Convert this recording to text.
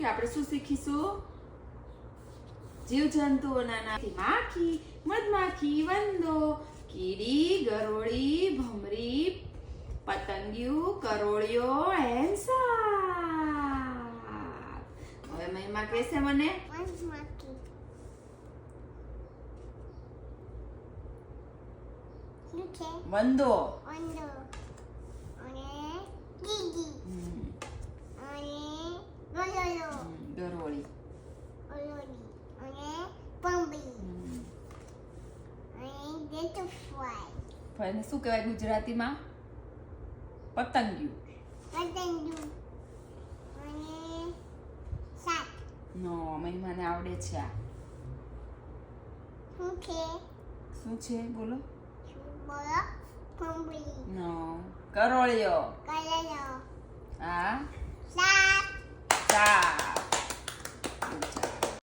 કે આપણે શું શીખીશું? જીવજંતુઓના નામથી માખી મધમાખી વંદો કીડી ગરોળી ભમરી પતંગિયું કરોળિયો એન્ડ હવે મહિમા કહેશે મને. વંદો. વંદો અને કીડી હમ, અને ગલોલો હમ, ગરોળી ઓલોડી અને પંબી હમ. અને બટરફ્લાય એને શું કહેવાય ગુજરાતીમાં? પતંગિયું. પતંગિયું. અને સાપ નો મહિમાને આવડે છે આ. શું છે? શું છે? બોલો. બોલો. પંબી નો કરોળિયો. કરોળિયો હા? સાપ સાપ